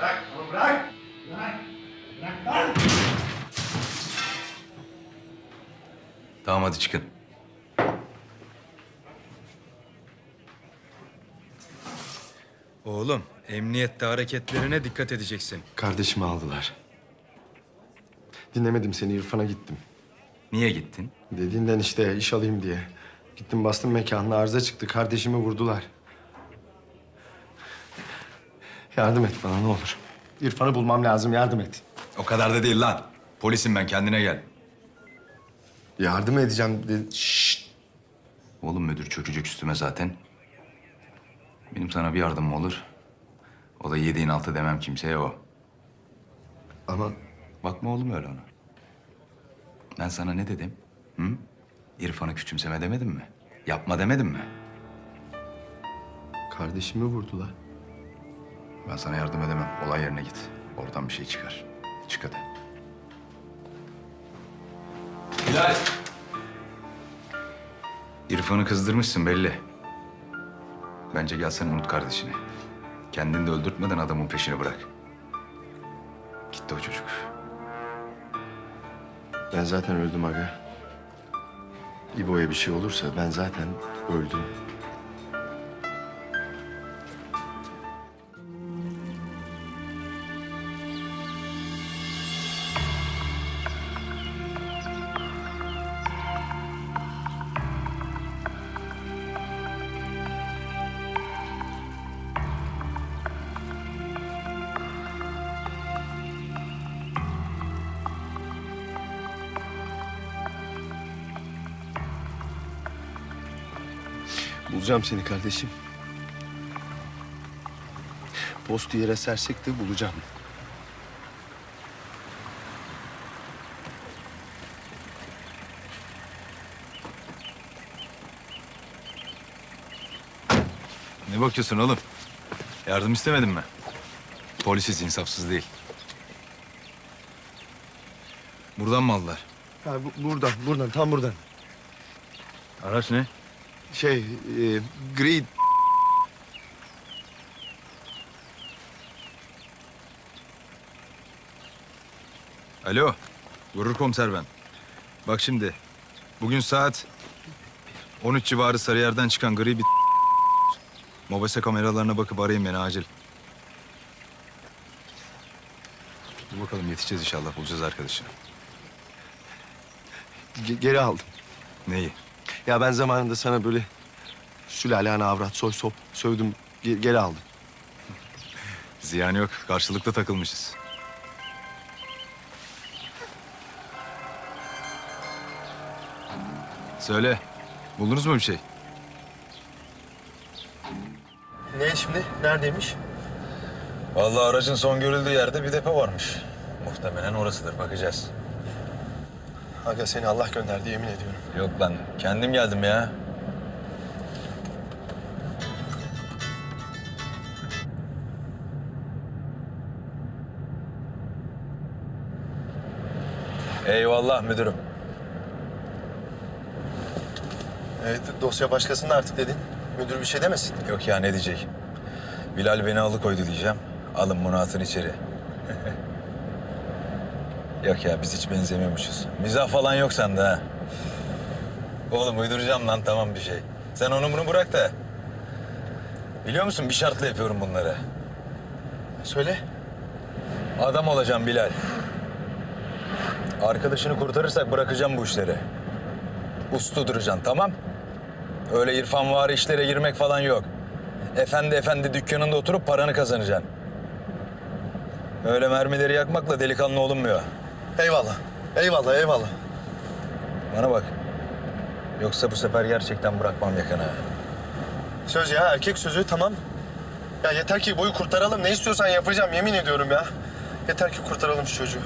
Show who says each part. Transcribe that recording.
Speaker 1: Bırak, oğlum bırak. Bırak. Bırak lan.
Speaker 2: Tamam hadi çıkın.
Speaker 3: Oğlum, emniyette hareketlerine dikkat edeceksin.
Speaker 4: Kardeşimi aldılar. Dinlemedim seni İrfan'a gittim.
Speaker 2: Niye gittin?
Speaker 4: Dediğinden işte iş alayım diye. Gittim bastım mekanına arıza çıktı. Kardeşimi vurdular. Yardım et bana ne olur. İrfan'ı bulmam lazım yardım et.
Speaker 2: O kadar da değil lan. Polisim ben kendine gel.
Speaker 4: Yardım edeceğim dedi. Şşt.
Speaker 2: Oğlum müdür çökecek üstüme zaten. Benim sana bir yardımım olur. O da yediğin altı demem kimseye o.
Speaker 4: Ama
Speaker 2: Bakma oğlum öyle ona. Ben sana ne dedim? Hı? İrfan'ı küçümseme demedim mi? Yapma demedim mi?
Speaker 4: kardeşimi vurdular.
Speaker 2: Ben sana yardım edemem. Olay yerine git. Oradan bir şey çıkar. Çık hadi. Bilal! İrfan'ı kızdırmışsın belli. Bence gel sen unut kardeşini. Kendini de öldürtmeden adamın peşini bırak. Gitti o çocuk.
Speaker 4: Ben zaten öldüm aga. İbo'ya bir şey olursa ben zaten öldüm. Bulacağım seni kardeşim. Postu yere sersek de bulacağım.
Speaker 2: Ne bakıyorsun oğlum? Yardım istemedin mi? Polisiz, insafsız değil. Buradan mı aldılar?
Speaker 4: Ha, bu, buradan, buradan, tam buradan.
Speaker 2: Araç ne?
Speaker 4: Şey, e, gri
Speaker 2: Alo, Gurur Komiser ben. Bak şimdi, bugün saat 13 civarı Sarıyer'den çıkan gri bir mobese kameralarına bakıp arayın beni acil. Dur bakalım yetişeceğiz inşallah, bulacağız arkadaşını.
Speaker 4: ge- geri aldım.
Speaker 2: Neyi?
Speaker 4: Ya ben zamanında sana böyle sülalene avrat, soy sop sövdüm, ge- geri aldım.
Speaker 2: Ziyan yok, karşılıklı takılmışız. Söyle, buldunuz mu bir şey?
Speaker 4: Ne şimdi? Neredeymiş?
Speaker 2: Vallahi aracın son görüldüğü yerde bir depo varmış. Muhtemelen orasıdır, bakacağız.
Speaker 4: Aga seni Allah gönderdi yemin ediyorum.
Speaker 2: Yok ben kendim geldim ya. Eyvallah müdürüm.
Speaker 4: Evet, dosya başkasında artık dedin. Müdür bir şey demesin.
Speaker 2: Yok ya ne diyecek? Bilal beni alıkoydu diyeceğim. Alın bunu atın içeri. Yok ya biz hiç benzemiyormuşuz. Mizah falan yok sende ha. Oğlum uyduracağım lan tamam bir şey. Sen onu bunu bırak da. Biliyor musun bir şartla yapıyorum bunları.
Speaker 4: Söyle.
Speaker 2: Adam olacağım Bilal. Arkadaşını kurtarırsak bırakacağım bu işleri. Uslu duracaksın tamam? Öyle irfan var işlere girmek falan yok. Efendi efendi dükkanında oturup paranı kazanacaksın. Öyle mermileri yakmakla delikanlı olunmuyor.
Speaker 4: Eyvallah. Eyvallah, eyvallah.
Speaker 2: Bana bak. Yoksa bu sefer gerçekten bırakmam yakana.
Speaker 4: Söz ya, erkek sözü tamam. Ya yeter ki boyu kurtaralım. Ne istiyorsan yapacağım, yemin ediyorum ya. Yeter ki kurtaralım şu çocuğu.